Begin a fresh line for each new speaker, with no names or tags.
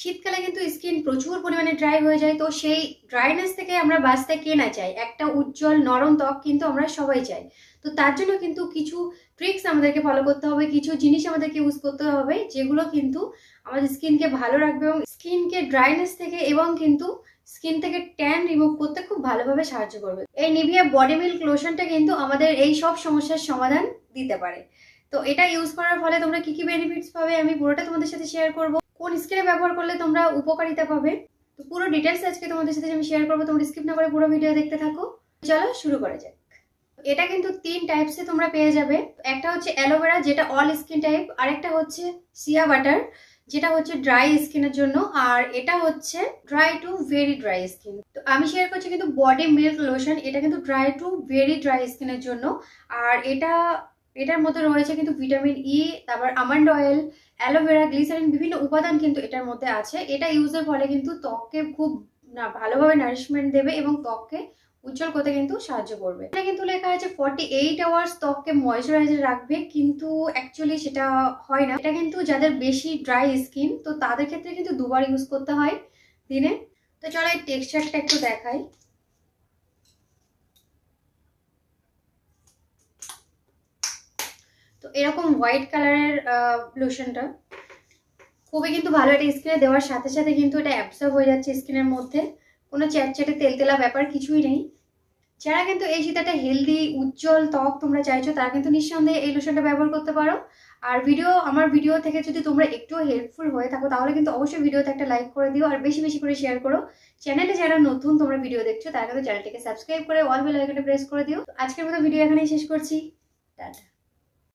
শীতকালে কিন্তু স্কিন প্রচুর পরিমাণে ড্রাই হয়ে যায়, তো সেই ড্রাইনেস থেকে আমরা বাঁচতে কে না চাই একটা উজ্জ্বল নরম ত্বক কিন্তু আমরা সবাই চাই। তো তার জন্য কিন্তু কিছু ট্রিক্স আমাদেরকে ফলো করতে হবে, কিছু জিনিস আমাদেরকে ইউজ করতে হবে, যেগুলো কিন্তু আমাদের স্কিনকে ভালো রাখবে এবং স্কিনকে ড্রাইনেস থেকে এবং কিন্তু স্কিন থেকে ট্যান রিমুভ করতে খুব ভালোভাবে সাহায্য করবে। এই নিভিয়া বডি মিল্ক লোশনটা কিন্তু আমাদের এই সব সমস্যার সমাধান দিতে পারে। তো এটা ইউজ করার ফলে তোমরা কি কি বেনিফিটস পাবে আমি পুরোটা তোমাদের সাথে শেয়ার করব। কোন স্কিনে ব্যবহার করলে তোমরা উপকারিতা পাবে। তো পুরো ডিটেলস আজকে তোমাদের সাথে আমি শেয়ার করব, তোমরা স্কিপ না করে পুরো ভিডিও দেখতে থাকো। চলো শুরু করা যাক। এটা কিন্তু তিন টাইপসে তোমরা পেয়ে যাবে। একটা হচ্ছে অ্যালোভেরা যেটা অল স্কিন টাইপ আরেকটা হচ্ছে সিয়া বাটার যেটা হচ্ছে ড্রাই স্কিনের জন্য, আর এটা হচ্ছে dry to very dry skin তো আমি শেয়ার করছি কিন্তু বডি মিল্ক লোশন এটা কিন্তু ড্রাই টু ভেরি ড্রাই স্কিনের জন্য। আর এটা, এটার মধ্যে রয়েছে কিন্তু ভিটামিন ই তারপর আমন্ড অয়েল অ্যালোভেরা গ্লিসারিন বিভিন্ন উপাদান কিন্তু এটার মধ্যে আছে। এটা ইউজের ফলে কিন্তু ত্বককে খুব, না, ভালোভাবে নারিশমেন্ট দেবে এবং ত্বককে উজ্জ্বল করতে কিন্তু সাহায্য করবে। এটা কিন্তু লেখা আছে ফর্টি এইট আওয়ার্স ত্বককে ময়শ্চারাইজার রাখবে, কিন্তু অ্যাকচুয়ালি সেটা হয় না। এটা কিন্তু যাদের বেশি ড্রাই স্কিন তো তাদের ক্ষেত্রে কিন্তু দুবার ইউজ করতে হয় দিনে। তো চলো এই টেক্সচারটা একটু দেখাই। তো এরকম হোয়াইট কালারের লোশনটা খুবই কিন্তু ভালো এটা স্কিনে দেওয়ার সাথে সাথে কিন্তু এটা অ্যাবসর্ব হয়ে যাচ্ছে স্কিনের মধ্যে। কোনো চ্যাটচ্যাটে তেলতেলা ব্যাপার কিছুই নেই। যারা কিন্তু এই শীতে একটা হেলদি উজ্জ্বল, ত্বক তোমরা চাইছো, তারা কিন্তু নিঃসন্দেহে এই লোশনটা ব্যবহার করতে পারো। আর ভিডিও আমার ভিডিও থেকে যদি তোমরা একটুও হেল্পফুল হয়ে থাকো, তাহলে কিন্তু অবশ্যই ভিডিওতে একটা লাইক করে দিও, আর বেশি বেশি করে শেয়ার করো। চ্যানেলে যারা নতুন, তোমরা ভিডিও দেখছ, তারা কিন্তু চ্যানেলটিকে সাবস্ক্রাইব করে অল বেল আইকনে প্রেস করে দিও। আজকের মতো ভিডিও এখানেই শেষ করছি। টাটা।